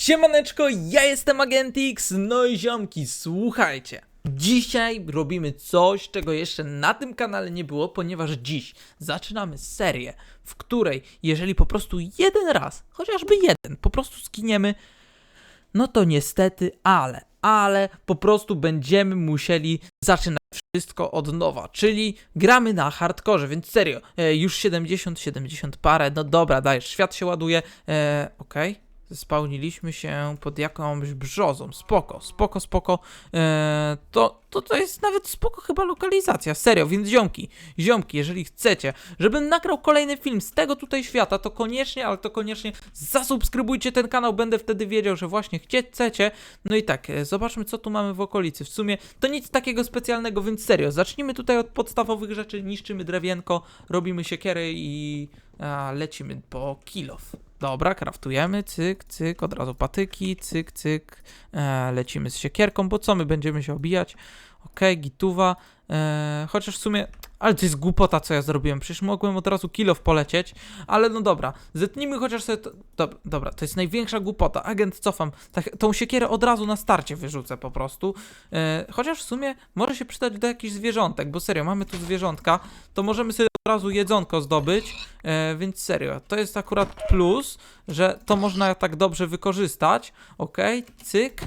Siemaneczko, ja jestem Agent X, no i ziomki, słuchajcie. Dzisiaj robimy coś, czego jeszcze na tym kanale nie było, ponieważ dziś zaczynamy serię, w której jeżeli po prostu jeden raz, chociażby jeden, po prostu skiniemy, no to niestety, ale, ale po prostu będziemy musieli zaczynać wszystko od nowa, czyli gramy na hardkorze, więc serio, e, już 70, 70 parę, no dobra, dajesz, świat się ładuje, e, okej. Spełniliśmy się pod jakąś brzozą. Spoko, spoko, spoko. E, to, to, to jest nawet spoko chyba lokalizacja. Serio, więc ziomki, ziomki, jeżeli chcecie, żebym nagrał kolejny film z tego tutaj świata, to koniecznie, ale to koniecznie zasubskrybujcie ten kanał, będę wtedy wiedział, że właśnie chcecie. No i tak, e, zobaczmy co tu mamy w okolicy. W sumie to nic takiego specjalnego, więc serio, zacznijmy tutaj od podstawowych rzeczy, niszczymy drewienko, robimy siekiery i a, lecimy po kilof. Dobra, kraftujemy, cyk, cyk, od razu patyki, cyk, cyk, e, lecimy z siekierką, bo co my będziemy się obijać? Okej, gituwa, e, chociaż w sumie, ale to jest głupota, co ja zrobiłem, przecież mogłem od razu kilof polecieć, ale no dobra, zetnijmy chociaż sobie, to, dob- dobra, to jest największa głupota, agent cofam, tak, tą siekierę od razu na starcie wyrzucę po prostu, e, chociaż w sumie może się przydać do jakichś zwierzątek, bo serio, mamy tu zwierzątka, to możemy sobie od razu jedzonko zdobyć, e, więc serio, to jest akurat plus, że to można tak dobrze wykorzystać, okej, cyk,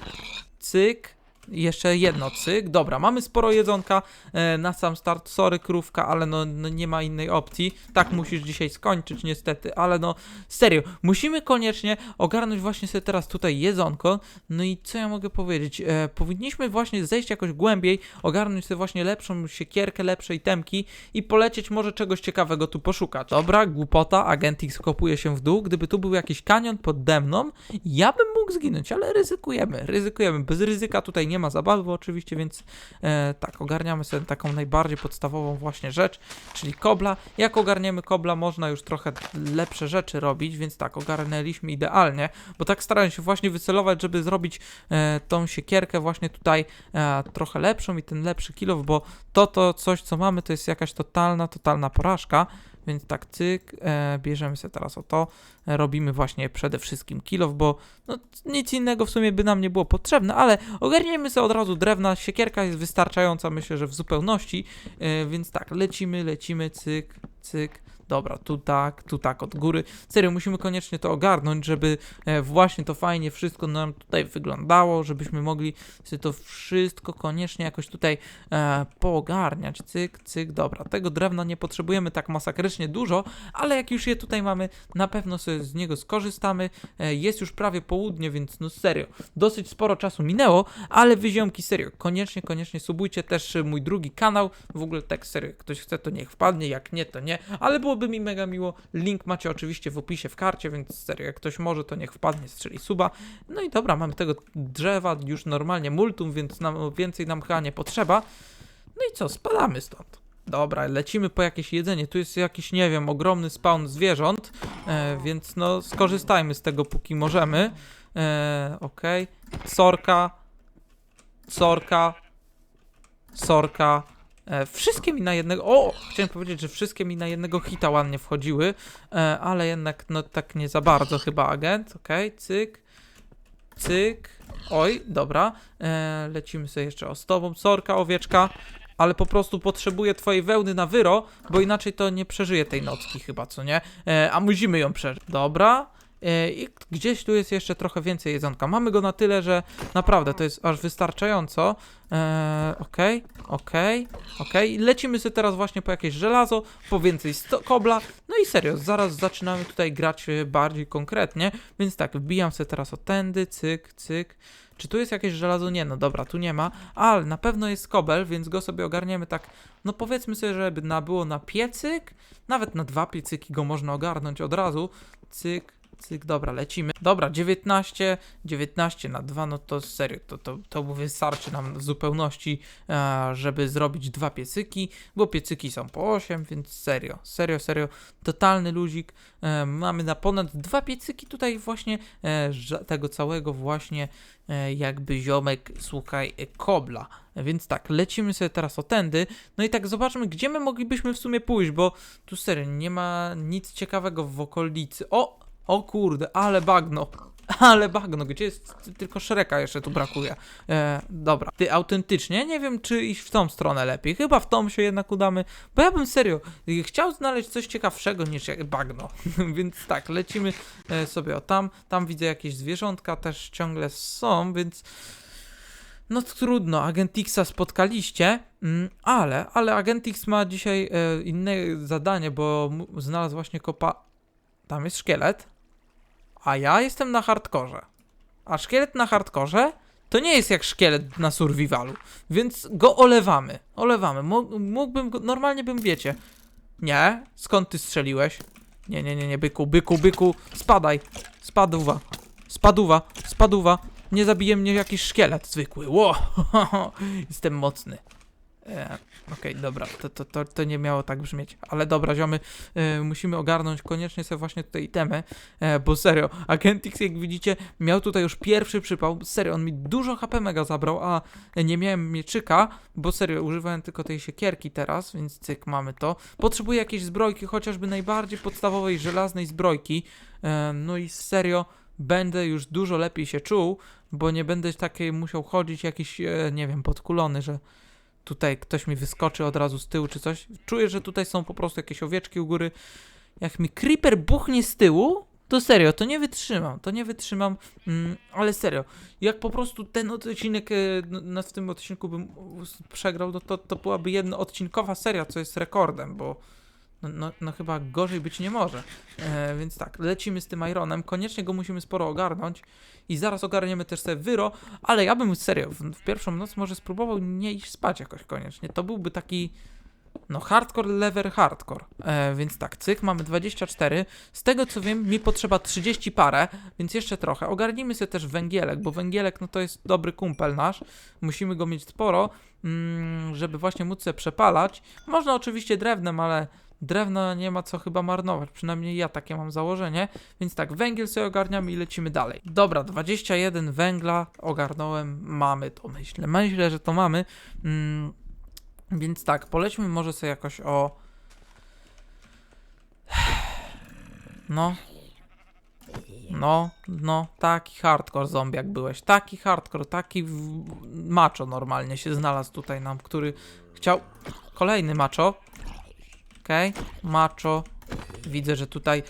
cyk, jeszcze jedno cyk, dobra, mamy sporo jedzonka e, na sam start, sorry krówka, ale no, no nie ma innej opcji, tak musisz dzisiaj skończyć niestety, ale no serio, musimy koniecznie ogarnąć właśnie sobie teraz tutaj jedzonko, no i co ja mogę powiedzieć, e, powinniśmy właśnie zejść jakoś głębiej, ogarnąć sobie właśnie lepszą siekierkę, lepsze itemki i polecieć może czegoś ciekawego tu poszukać. Dobra, głupota, agent X kopuje się w dół, gdyby tu był jakiś kanion pode mną, ja bym mógł zginąć, ale ryzykujemy, ryzykujemy, bez ryzyka tutaj nie ma zabawy oczywiście, więc e, tak, ogarniamy sobie taką najbardziej podstawową właśnie rzecz, czyli kobla. Jak ogarniemy kobla, można już trochę lepsze rzeczy robić, więc tak, ogarnęliśmy idealnie, bo tak starałem się właśnie wycelować, żeby zrobić e, tą siekierkę właśnie tutaj e, trochę lepszą i ten lepszy kilof, bo to, to coś, co mamy, to jest jakaś totalna, totalna porażka. Więc tak, cyk, e, bierzemy sobie teraz o to, e, robimy właśnie przede wszystkim kilof, bo no, nic innego w sumie by nam nie było potrzebne, ale ogarniemy sobie od razu drewna, siekierka jest wystarczająca, myślę, że w zupełności, e, więc tak, lecimy, lecimy, cyk, cyk, dobra, tu tak, tu tak, od góry, serio, musimy koniecznie to ogarnąć, żeby e, właśnie to fajnie wszystko nam tutaj wyglądało, żebyśmy mogli sobie to wszystko koniecznie jakoś tutaj e, poogarniać, cyk, cyk, dobra, tego drewna nie potrzebujemy tak masakrycznie dużo, ale jak już je tutaj mamy, na pewno sobie z niego skorzystamy, e, jest już prawie południe, więc no serio, dosyć sporo czasu minęło, ale wy ziomki, serio, koniecznie, koniecznie subujcie też mój drugi kanał, w ogóle tak serio, ktoś chce to niech wpadnie, jak nie to nie, ale byłoby mi mega miło, link macie oczywiście w opisie w karcie, więc serio, jak ktoś może to niech wpadnie, strzeli suba, no i dobra, mamy tego drzewa już normalnie multum, więc nam, więcej nam chyba nie potrzeba, no i co, spadamy stąd. Dobra, lecimy po jakieś jedzenie. Tu jest jakiś, nie wiem, ogromny spawn zwierząt, e, więc no skorzystajmy z tego póki możemy. E, Okej. Sorka. Sorka. Sorka. E, wszystkie mi na jednego. O! Chciałem powiedzieć, że wszystkie mi na jednego hita ładnie wchodziły, e, ale jednak no tak nie za bardzo chyba agent. Okej, cyk. Cyk. Oj, dobra. E, lecimy sobie jeszcze o z tobą. Sorka, owieczka. Ale po prostu potrzebuję twojej wełny na wyro, bo inaczej to nie przeżyje tej nocki chyba, co nie? A musimy ją przeżyć. Dobra. E, I gdzieś tu jest jeszcze trochę więcej jedzonka. Mamy go na tyle, że naprawdę to jest aż wystarczająco. E, Okej, okej, okej. Lecimy sobie teraz właśnie po jakieś żelazo, po więcej kobla. No i serio, zaraz zaczynamy tutaj grać e, bardziej konkretnie. Więc tak, wbijam sobie teraz o tędy, cyk, cyk. Czy tu jest jakieś żelazo? Nie, no dobra, tu nie ma, ale na pewno jest kobel, więc go sobie ogarniemy tak, no powiedzmy sobie, żeby na, było na piecyk, nawet na dwa piecyki go można ogarnąć od razu, cyk, cyk, dobra, lecimy. Dobra, 19, 19 na 2, no to serio, to, to, to wystarczy nam w zupełności, e, żeby zrobić dwa piecyki, bo piecyki są po 8, więc serio, serio, serio, totalny luzik. E, mamy na ponad dwa piecyki tutaj właśnie e, tego całego właśnie jakby ziomek, słuchaj, kobla. Więc tak, lecimy sobie teraz o tędy. No i tak zobaczmy, gdzie my moglibyśmy w sumie pójść, bo tu serio nie ma nic ciekawego w okolicy. O! O kurde, ale bagno. Ale bagno, gdzie jest tylko Shreka jeszcze tu brakuje. E, dobra, ty autentycznie nie wiem, czy iść w tą stronę lepiej. Chyba w tą się jednak udamy, bo ja bym serio y, chciał znaleźć coś ciekawszego niż jak bagno. więc tak, lecimy e, sobie o tam. Tam widzę jakieś zwierzątka też ciągle są, więc no trudno, Agent Xa spotkaliście, mm, ale, ale Agent X ma dzisiaj e, inne zadanie, bo znalazł właśnie kopa... Tam jest szkielet, a ja jestem na hardkorze. A szkielet na hardkorze to nie jest jak szkielet na survivalu, więc go olewamy, olewamy. Mó- Mógłbym normalnie bym, wiecie... Nie? Skąd ty strzeliłeś? Nie, nie, nie, nie, byku, byku, byku, spadaj, spaduwa, spaduwa, spaduwa. Nie zabije mnie jakiś szkielet zwykły. Ło, jestem mocny. E, Okej, dobra, to, to, to, to nie miało tak brzmieć. Ale dobra, ziomy, e, musimy ogarnąć koniecznie sobie właśnie tutaj itemy, e, bo serio, Agent X, jak widzicie, miał tutaj już pierwszy przypał. Serio, on mi dużo HP mega zabrał, a nie miałem mieczyka, bo serio, używałem tylko tej siekierki teraz, więc cyk, mamy to. Potrzebuję jakiejś zbrojki, chociażby najbardziej podstawowej, żelaznej zbrojki. E, no i serio, będę już dużo lepiej się czuł, bo nie będę takiej musiał chodzić jakiś, e, nie wiem, podkulony, że tutaj ktoś mi wyskoczy od razu z tyłu czy coś. Czuję, że tutaj są po prostu jakieś owieczki u góry. Jak mi creeper buchnie z tyłu, to serio, to nie wytrzymam, to nie wytrzymam, mm, ale serio, jak po prostu ten odcinek, e, n- na w tym odcinku bym przegrał, no to, to byłaby jedna odcinkowa seria, co jest rekordem, bo no, no, no chyba gorzej być nie może. E, więc tak, lecimy z tym Ironem, koniecznie go musimy sporo ogarnąć i zaraz ogarniemy też sobie Wyro, ale ja bym serio w, w pierwszą noc może spróbował nie iść spać jakoś koniecznie. To byłby taki no hardcore lever hardcore. E, więc tak, cyk, mamy 24. Z tego co wiem, mi potrzeba 30 parę, więc jeszcze trochę. Ogarnijmy sobie też węgielek, bo węgielek no to jest dobry kumpel nasz. Musimy go mieć sporo, mm, żeby właśnie móc sobie przepalać. Można oczywiście drewnem, ale drewna nie ma co chyba marnować. Przynajmniej ja takie mam założenie. Więc tak, węgiel sobie ogarniamy i lecimy dalej. Dobra, 21 węgla ogarnąłem. Mamy to, myślę. Myślę, że to mamy. Mm, więc tak, polećmy może sobie jakoś o. No. No, no, taki hardcore zombie jak byłeś. Taki hardcore, taki macho normalnie się znalazł tutaj nam, który chciał. Kolejny macho. Okej, macho. Widzę, że tutaj.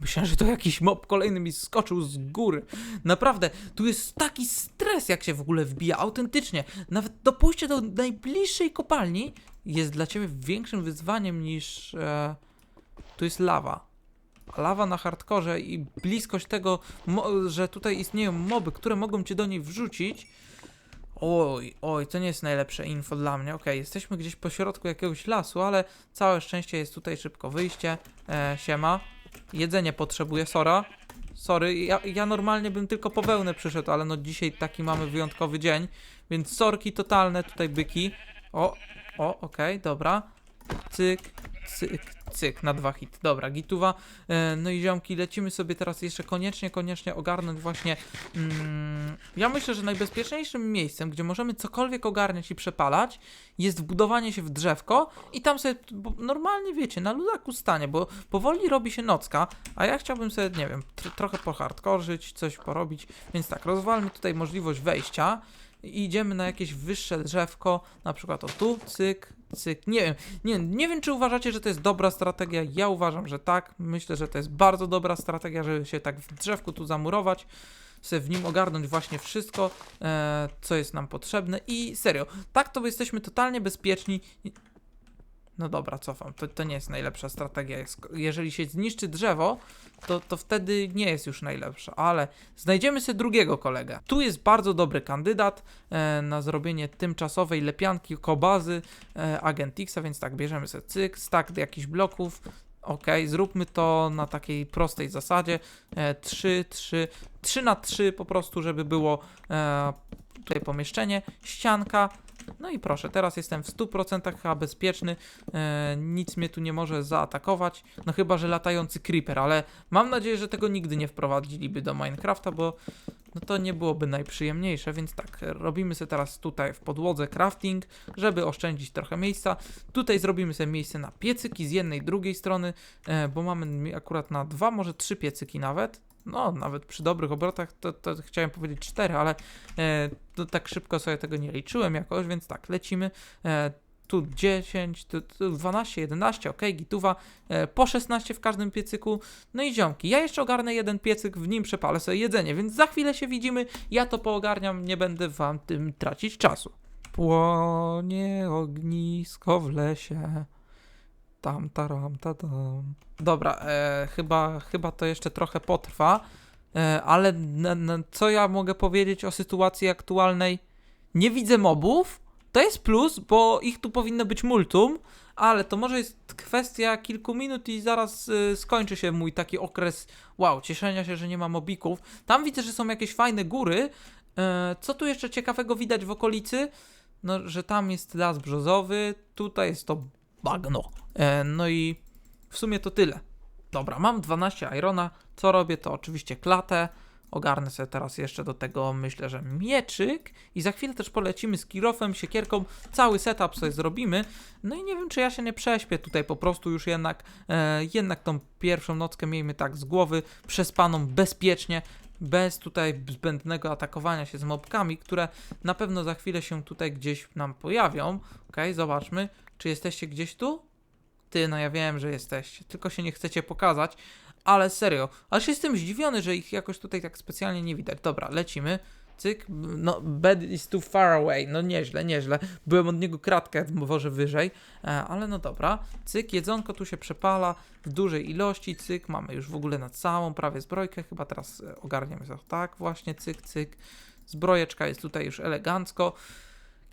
Myślałem, że to jakiś mob kolejny mi skoczył z góry. Naprawdę, tu jest taki stres, jak się w ogóle wbija, autentycznie. Nawet do pójścia do najbliższej kopalni jest dla ciebie większym wyzwaniem niż. E, tu jest lawa. Lawa na hardkorze i bliskość tego, że tutaj istnieją moby, które mogą cię do niej wrzucić. Oj, oj, to nie jest najlepsze info dla mnie. Okej, jesteśmy gdzieś po środku jakiegoś lasu, ale całe szczęście jest tutaj szybko wyjście. E, siema. Jedzenie potrzebuję, sora. Sorry, ja, ja normalnie bym tylko po wełnę przyszedł, ale no dzisiaj taki mamy wyjątkowy dzień, więc sorki totalne, tutaj byki. O, o, okej, dobra. Cyk, cyk, cyk, na dwa hit. Dobra, gituwa. E, no i ziomki, lecimy sobie teraz jeszcze koniecznie, koniecznie ogarnąć właśnie... Mm, ja myślę, że najbezpieczniejszym miejscem, gdzie możemy cokolwiek ogarniać i przepalać, jest wbudowanie się w drzewko i tam sobie normalnie, wiecie, na luzaku stanie, bo powoli robi się nocka, a ja chciałbym sobie, nie wiem, tr- trochę pohardkorzyć, coś porobić, więc tak, rozwalmy tutaj możliwość wejścia i idziemy na jakieś wyższe drzewko, na przykład o tu, cyk, cyk, nie wiem, nie, nie wiem czy uważacie, że to jest dobra strategia, ja uważam, że tak, myślę, że to jest bardzo dobra strategia, żeby się tak w drzewku tu zamurować, sobie w nim ogarnąć właśnie wszystko, e, co jest nam potrzebne. I serio, tak to jesteśmy totalnie bezpieczni. No dobra, cofam, to, to nie jest najlepsza strategia, jeżeli się zniszczy drzewo, to, to wtedy nie jest już najlepsza, ale znajdziemy sobie drugiego kolegę. Tu jest bardzo dobry kandydat e, na zrobienie tymczasowej lepianki kobazy e, Agent Xa, więc tak, bierzemy sobie cyk, stack jakichś bloków, ok, zróbmy to na takiej prostej zasadzie, e, 3, 3, 3 na 3 po prostu, żeby było e, tutaj pomieszczenie, ścianka, no i proszę, teraz jestem w 100% chyba bezpieczny, e, nic mnie tu nie może zaatakować, no chyba, że latający creeper, ale mam nadzieję, że tego nigdy nie wprowadziliby do Minecrafta, bo no to nie byłoby najprzyjemniejsze, więc tak, robimy sobie teraz tutaj w podłodze crafting, żeby oszczędzić trochę miejsca. Tutaj zrobimy sobie miejsce na piecyki z jednej, drugiej strony, e, bo mamy akurat na dwa, może trzy piecyki nawet. No nawet przy dobrych obrotach to, to chciałem powiedzieć 4, ale e, tak szybko sobie tego nie liczyłem jakoś, więc tak, lecimy. E, tu 10, tu, tu 12, 11, ok, gituwa, e, po 16 w każdym piecyku. No i ziomki, ja jeszcze ogarnę jeden piecyk, w nim przepalę sobie jedzenie, więc za chwilę się widzimy, ja to poogarniam, nie będę wam tym tracić czasu. Płonie ognisko w lesie. Tam, taram, ta, tam. Dobra, e, chyba, chyba to jeszcze trochę potrwa, e, ale na, na, co ja mogę powiedzieć o sytuacji aktualnej? Nie widzę mobów, to jest plus, bo ich tu powinno być multum, ale to może jest kwestia kilku minut i zaraz y, skończy się mój taki okres, wow, cieszenia się, że nie ma mobików. Tam widzę, że są jakieś fajne góry. E, co tu jeszcze ciekawego widać w okolicy? No, że tam jest las brzozowy, tutaj jest to bagno. E, no i w sumie to tyle. Dobra, mam 12 irona. Co robię? To oczywiście klatę. Ogarnę sobie teraz jeszcze do tego, myślę, że mieczyk i za chwilę też polecimy z kirofem, siekierką, cały setup sobie zrobimy. No i nie wiem, czy ja się nie prześpię tutaj po prostu już jednak, e, jednak tą pierwszą nockę miejmy tak z głowy, przespaną bezpiecznie, bez tutaj zbędnego atakowania się z mobkami, które na pewno za chwilę się tutaj gdzieś nam pojawią. Ok, zobaczmy, czy jesteście gdzieś tu? Ty, no ja wiem, że jesteście, tylko się nie chcecie pokazać, ale serio, aż jestem zdziwiony, że ich jakoś tutaj tak specjalnie nie widać. Dobra, lecimy. Cyk, no bed is too far away, no nieźle, nieźle. Byłem od niego kratkę może wyżej, e, ale no dobra. Cyk, jedzonko tu się przepala w dużej ilości, cyk, mamy już w ogóle na całą prawie zbrojkę, chyba teraz e, ogarniemy to tak właśnie, cyk, cyk. Zbrojeczka jest tutaj już elegancko.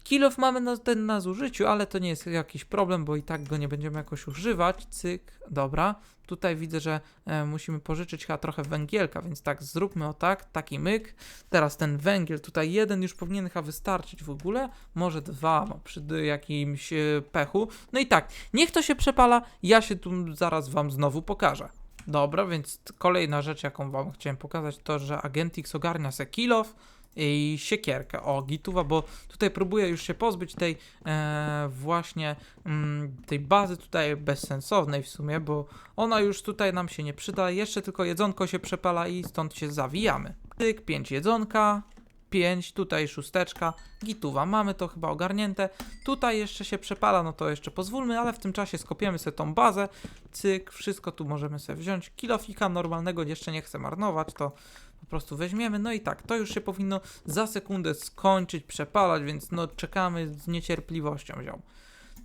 Kilof mamy na, ten na zużyciu, ale to nie jest jakiś problem, bo i tak go nie będziemy jakoś używać. Cyk, dobra. Tutaj widzę, że e, musimy pożyczyć chyba trochę węgielka, więc tak, zróbmy o tak, taki myk. Teraz ten węgiel, tutaj jeden już powinien chyba wystarczyć w ogóle, może dwa, no, przy jakimś e, pechu. No i tak, niech to się przepala, ja się tu zaraz wam znowu pokażę. Dobra, więc kolejna rzecz, jaką wam chciałem pokazać, to, że Agentix ogarnia se kilof i siekierkę. O, gituwa, bo tutaj próbuję już się pozbyć tej e, właśnie mm, tej bazy tutaj bezsensownej w sumie, bo ona już tutaj nam się nie przyda. Jeszcze tylko jedzonko się przepala i stąd się zawijamy. Tyk, 5 jedzonka, 5, tutaj szósteczka, gituwa, mamy to chyba ogarnięte. Tutaj jeszcze się przepala, no to jeszcze pozwólmy, ale w tym czasie skopiemy sobie tą bazę. Cyk, wszystko tu możemy sobie wziąć. Kilofika normalnego jeszcze nie chcę marnować, to po prostu weźmiemy. No i tak, to już się powinno za sekundę skończyć, przepalać, więc no czekamy z niecierpliwością, ziom.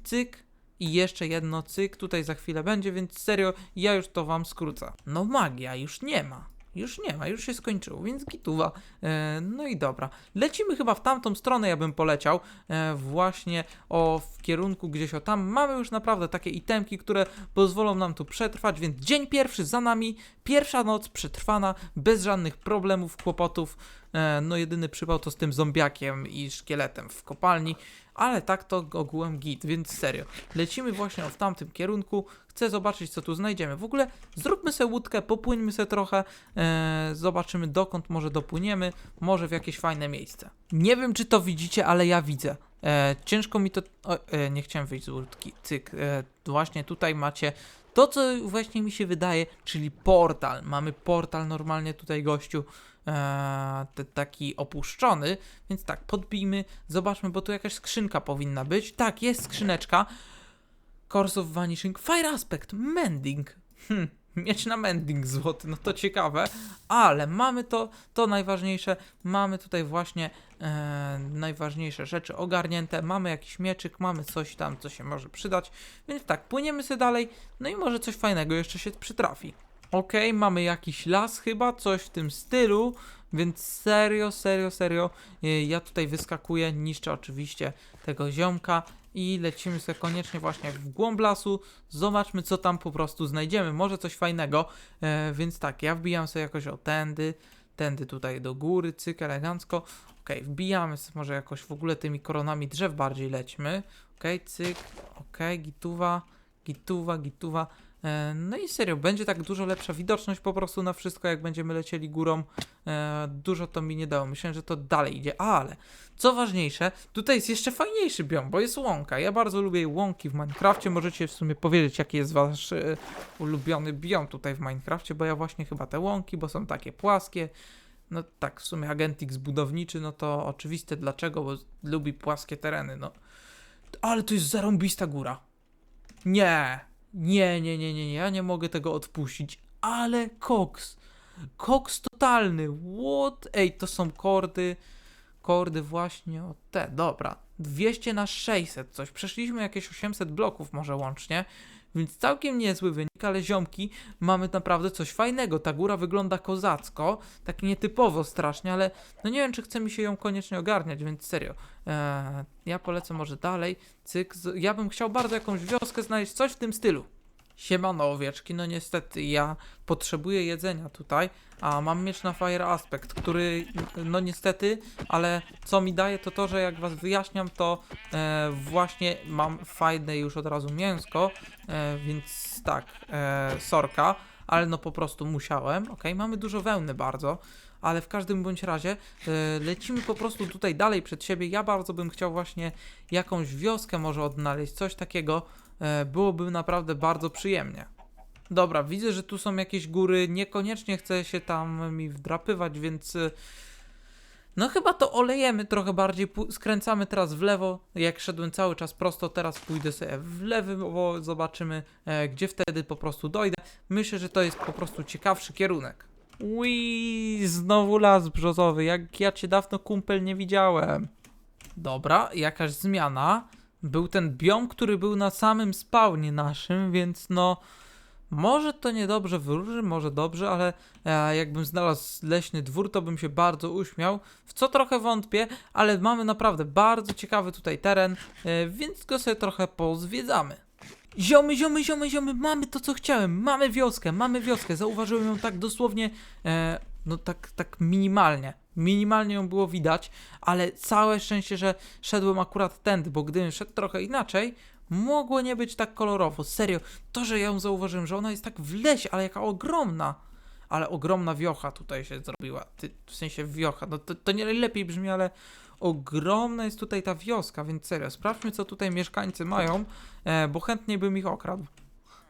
Cyk. I jeszcze jedno cyk tutaj za chwilę będzie, więc serio, ja już to wam skrócę. No magia, już nie ma. Już nie ma, już się skończyło, więc gituwa. E, no i dobra. Lecimy chyba w tamtą stronę, ja bym poleciał. E, właśnie o w kierunku gdzieś o tam. Mamy już naprawdę takie itemki, które pozwolą nam tu przetrwać, więc dzień pierwszy za nami. Pierwsza noc przetrwana, bez żadnych problemów, kłopotów. E, no jedyny przypał to z tym zombiakiem i szkieletem w kopalni, ale tak to ogółem git, więc serio. Lecimy właśnie w tamtym kierunku. Chcę zobaczyć, co tu znajdziemy. W ogóle zróbmy sobie łódkę, popłyńmy sobie trochę, e, zobaczymy dokąd może dopłyniemy, może w jakieś fajne miejsce. Nie wiem, czy to widzicie, ale ja widzę. E, ciężko mi to... O, e, nie chciałem wyjść z łódki. Cyk. E, właśnie tutaj macie to, co właśnie mi się wydaje, czyli portal. Mamy portal normalnie tutaj, gościu, e, te, taki opuszczony, więc tak, podbijmy, zobaczmy, bo tu jakaś skrzynka powinna być. Tak, jest skrzyneczka. Course of Vanishing, Fire Aspect, Mending. Hm, mieć na mending złoty, no to ciekawe, ale mamy to, to najważniejsze, mamy tutaj właśnie e, najważniejsze rzeczy ogarnięte, mamy jakiś mieczyk, mamy coś tam, co się może przydać, więc tak, płyniemy sobie dalej, no i może coś fajnego jeszcze się przytrafi. Okej, mamy jakiś las chyba, coś w tym stylu, więc serio, serio, serio, e, ja tutaj wyskakuję, niszczę oczywiście tego ziomka i lecimy sobie koniecznie właśnie w głąb lasu, zobaczmy co tam po prostu znajdziemy, może coś fajnego, e, więc tak, ja wbijam sobie jakoś o tędy, tędy tutaj do góry, cyk, elegancko, okej, wbijamy sobie może jakoś w ogóle tymi koronami drzew bardziej lećmy, okej, cyk, okej, gituwa, gituwa, gituwa, no i serio, będzie tak dużo lepsza widoczność po prostu na wszystko, jak będziemy lecieli górą. E, dużo to mi nie dało. Myślałem, że to dalej idzie, ale co ważniejsze, tutaj jest jeszcze fajniejszy biom, bo jest łąka. Ja bardzo lubię łąki w Minecrafcie. Możecie w sumie powiedzieć, jaki jest wasz e, ulubiony biom tutaj w Minecrafcie, bo ja właśnie chyba te łąki, bo są takie płaskie. No tak, w sumie Agentix budowniczy, no to oczywiste dlaczego, bo lubi płaskie tereny, no. Ale to jest zarąbista góra. Nie, nie, nie, nie, nie, nie, ja nie mogę tego odpuścić. Ale koks, koks totalny, what? Ej, to są kordy, kordy właśnie o te, dobra. 200 na 600 coś, przeszliśmy jakieś 800 bloków może łącznie, więc całkiem niezły wynik, ale ziomki, mamy naprawdę coś fajnego. Ta góra wygląda kozacko, tak nietypowo strasznie, ale no nie wiem, czy chce mi się ją koniecznie ogarniać, więc serio. Eee, ja polecę może dalej. Cyk, ja bym chciał bardzo jakąś wioskę znaleźć, coś w tym stylu. Siemano owieczki, no niestety ja potrzebuję jedzenia tutaj, a mam miecz na Fire Aspect, który no niestety, ale co mi daje to to, że jak was wyjaśniam, to e, właśnie mam fajne już od razu mięsko, e, więc tak, e, sorka, ale no po prostu musiałem, ok, mamy dużo wełny bardzo, ale w każdym bądź razie e, lecimy po prostu tutaj dalej przed siebie, ja bardzo bym chciał właśnie jakąś wioskę może odnaleźć, coś takiego, byłoby naprawdę bardzo przyjemnie. Dobra, widzę, że tu są jakieś góry, niekoniecznie chcę się tam mi wdrapywać, więc e, no chyba to olejemy trochę bardziej, skręcamy teraz w lewo, jak szedłem cały czas prosto, teraz pójdę sobie w lewy, bo zobaczymy, e, gdzie wtedy po prostu dojdę. Myślę, że to jest po prostu ciekawszy kierunek. Ui, znowu las brzozowy, jak ja cię dawno kumpel nie widziałem. Dobra, jakaś zmiana. Był ten biom, który był na samym spawnie naszym, więc no. Może to niedobrze wróży, może dobrze, ale e, jakbym znalazł leśny dwór, to bym się bardzo uśmiał. W co trochę wątpię, ale mamy naprawdę bardzo ciekawy tutaj teren, e, więc go sobie trochę pozwiedzamy. Ziomy, ziomy, ziomy, ziomy, mamy to co chciałem, mamy wioskę, mamy wioskę. Zauważyłem ją tak dosłownie, e, no tak, tak minimalnie. Minimalnie ją było widać, ale całe szczęście, że szedłem akurat tędy, bo gdybym szedł trochę inaczej, mogło nie być tak kolorowo. Serio, to, że ja ją zauważyłem, że ona jest tak w lesie, ale jaka ogromna. Ale ogromna wiocha tutaj się zrobiła. Ty, w sensie wiocha. No to, to nie lepiej brzmi, ale ogromna jest tutaj ta wioska, więc serio, sprawdźmy, co tutaj mieszkańcy mają, e, bo chętnie bym ich okradł.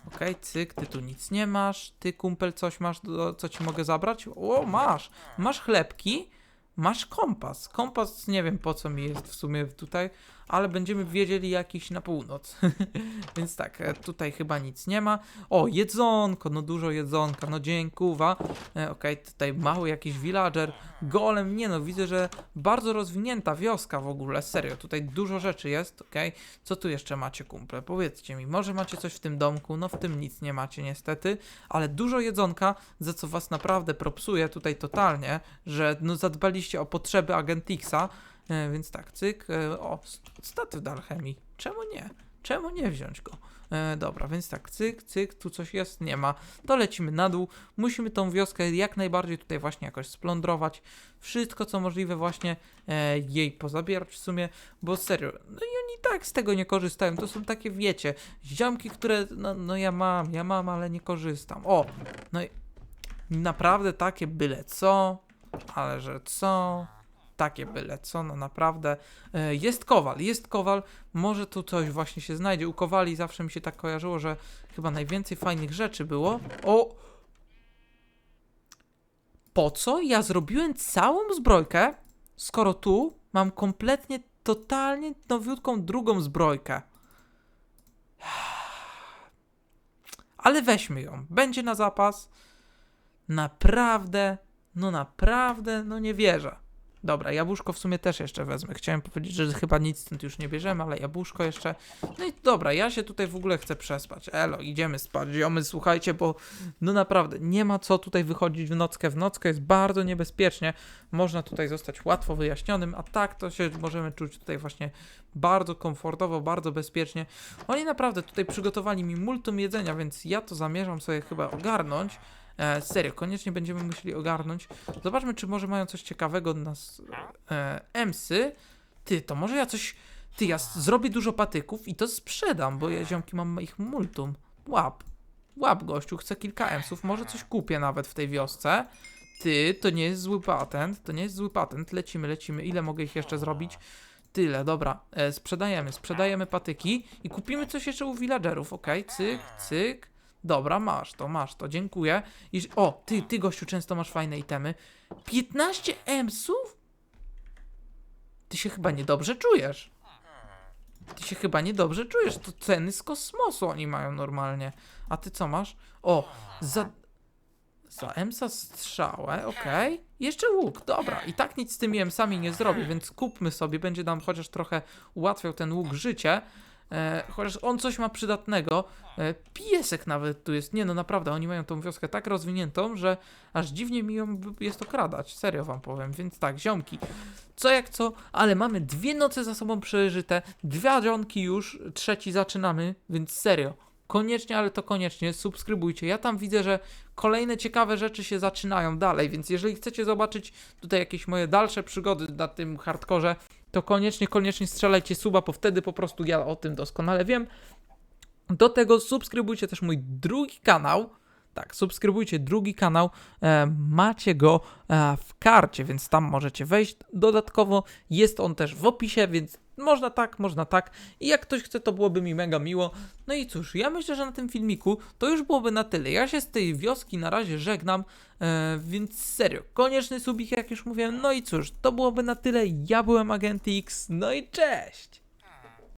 Okej, cyk, ty tu nic nie masz. Ty, kumpel, coś masz, do, co ci mogę zabrać? O, masz. Masz chlebki, masz kompas. Kompas nie wiem po co mi jest w sumie tutaj, ale będziemy wiedzieli jakiś na północ. Więc tak, e, tutaj chyba nic nie ma. O, jedzonko, no dużo jedzonka, no dziękuwa. E, Okej, tutaj mały jakiś villager, golem, nie no, widzę, że bardzo rozwinięta wioska w ogóle, serio, tutaj dużo rzeczy jest, okej. Co tu jeszcze macie, kumple? Powiedzcie mi, może macie coś w tym domku? No w tym nic nie macie niestety, ale dużo jedzonka, za co was naprawdę propsuję tutaj totalnie, że no zadbaliście o potrzeby Agentixa, e, więc tak, cyk, e, o, st- statyw do alchemii, czemu nie? Czemu nie wziąć go? E, dobra, więc tak, cyk, cyk, tu coś jest, nie ma. To lecimy na dół. Musimy tą wioskę jak najbardziej tutaj właśnie jakoś splądrować. Wszystko, co możliwe właśnie e, jej pozabierać w sumie, bo serio, no i oni tak z tego nie korzystają. To są takie, wiecie, ziomki, które, no, no ja mam, ja mam, ale nie korzystam. O, no i naprawdę takie byle co, ale że co, takie byle co, no naprawdę. E, Jest kowal, jest kowal, może tu coś właśnie się znajdzie. U kowali zawsze mi się tak kojarzyło, że chyba najwięcej fajnych rzeczy było. O! Po co ja zrobiłem całą zbrojkę, skoro tu mam kompletnie, totalnie nowiutką drugą zbrojkę? Ale weźmy ją, będzie na zapas. Naprawdę, no naprawdę, no nie wierzę. Dobra, jabłuszko w sumie też jeszcze wezmę. Chciałem powiedzieć, że chyba nic stąd już nie bierzemy, ale jabłuszko jeszcze. No i dobra, ja się tutaj w ogóle chcę przespać. Elo, idziemy spać. Ziomy, słuchajcie, bo no naprawdę nie ma co tutaj wychodzić w nockę. W nockę jest bardzo niebezpiecznie. Można tutaj zostać łatwo wyjaśnionym, a tak to się możemy czuć tutaj właśnie bardzo komfortowo, bardzo bezpiecznie. Oni naprawdę tutaj przygotowali mi multum jedzenia, więc ja to zamierzam sobie chyba ogarnąć. E, serio, koniecznie będziemy musieli ogarnąć. Zobaczmy, czy może mają coś ciekawego od nas e, emsy. Ty, to może ja coś... Ty, ja zrobię dużo patyków i to sprzedam, bo ja ziomki mam ich multum. Łap. Łap gościu, chcę kilka emsów, może coś kupię nawet w tej wiosce. Ty, to nie jest zły patent, to nie jest zły patent, lecimy, lecimy. Ile mogę ich jeszcze zrobić? Tyle, dobra, e, sprzedajemy, sprzedajemy patyki i kupimy coś jeszcze u villagerów, okej, cyk, cyk. Dobra, masz to, masz to, dziękuję. I, o, ty, ty gościu, często masz fajne itemy. 15 emsów? Ty się chyba niedobrze czujesz. Ty się chyba niedobrze czujesz. To ceny z kosmosu oni mają normalnie. A ty co masz? O, za. Za emsa strzałę, okej. Jeszcze łuk, dobra. I tak nic z tymi emsami nie zrobię, więc kupmy sobie. Będzie nam chociaż trochę ułatwiał ten łuk życie. E, chociaż on coś ma przydatnego. E, piesek nawet tu jest. Nie no, naprawdę, oni mają tą wioskę tak rozwiniętą, że aż dziwnie mi ją jest okradać. Serio wam powiem. Więc tak, ziomki. Co jak co, ale mamy dwie noce za sobą przeżyte, dwa dzionki już, trzeci zaczynamy, więc serio. Koniecznie, ale to koniecznie, subskrybujcie. Ja tam widzę, że kolejne ciekawe rzeczy się zaczynają dalej, więc jeżeli chcecie zobaczyć tutaj jakieś moje dalsze przygody na tym hardkorze, to koniecznie, koniecznie strzelajcie suba, bo wtedy po prostu ja o tym doskonale wiem. Do tego subskrybujcie też mój drugi kanał. Tak, subskrybujcie drugi kanał. E, macie go e, w karcie, więc tam możecie wejść. Dodatkowo jest on też w opisie, więc można tak, można tak. I jak ktoś chce, to byłoby mi mega miło. No i cóż, ja myślę, że na tym filmiku to już byłoby na tyle. Ja się z tej wioski na razie żegnam, e, więc serio, konieczny subik, jak już mówiłem. No i cóż, to byłoby na tyle. Ja byłem Agent X, no i cześć!